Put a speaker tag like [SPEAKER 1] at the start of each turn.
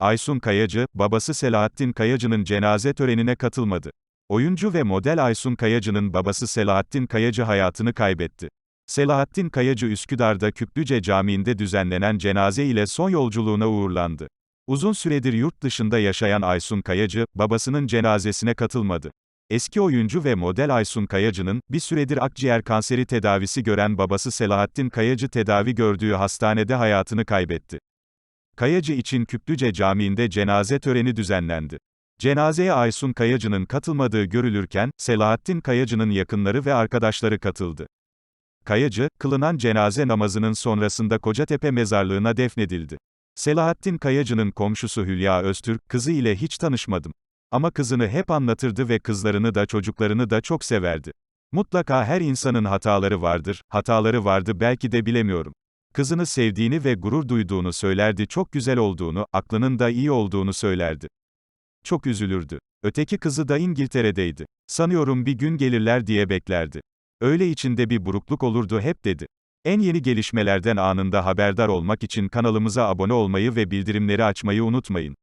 [SPEAKER 1] Aysun Kayacı, babası Selahattin Kayacı'nın cenaze törenine katılmadı. Oyuncu ve model Aysun Kayacı'nın babası Selahattin Kayacı hayatını kaybetti. Selahattin Kayacı Üsküdar'da Küplüce Camii'nde düzenlenen cenaze ile son yolculuğuna uğurlandı. Uzun süredir yurt dışında yaşayan Aysun Kayacı, babasının cenazesine katılmadı. Eski oyuncu ve model Aysun Kayacı'nın, bir süredir akciğer kanseri tedavisi gören babası Selahattin Kayacı tedavi gördüğü hastanede hayatını kaybetti. Kayacı için Küplüce Camii'nde cenaze töreni düzenlendi. Cenazeye Aysun Kayacı'nın katılmadığı görülürken, Selahattin Kayacı'nın yakınları ve arkadaşları katıldı. Kayacı, kılınan cenaze namazının sonrasında Kocatepe mezarlığına defnedildi. Selahattin Kayacı'nın komşusu Hülya Öztürk, kızı ile hiç tanışmadım. Ama kızını hep anlatırdı ve kızlarını da çocuklarını da çok severdi. Mutlaka her insanın hataları vardır, hataları vardı belki de bilemiyorum. Kızını sevdiğini ve gurur duyduğunu söylerdi çok güzel olduğunu, aklının da iyi olduğunu söylerdi. Çok üzülürdü. Öteki kızı da İngiltere'deydi. Sanıyorum bir gün gelirler diye beklerdi. Öyle içinde bir burukluk olurdu hep dedi. En yeni gelişmelerden anında haberdar olmak için kanalımıza abone olmayı ve bildirimleri açmayı unutmayın.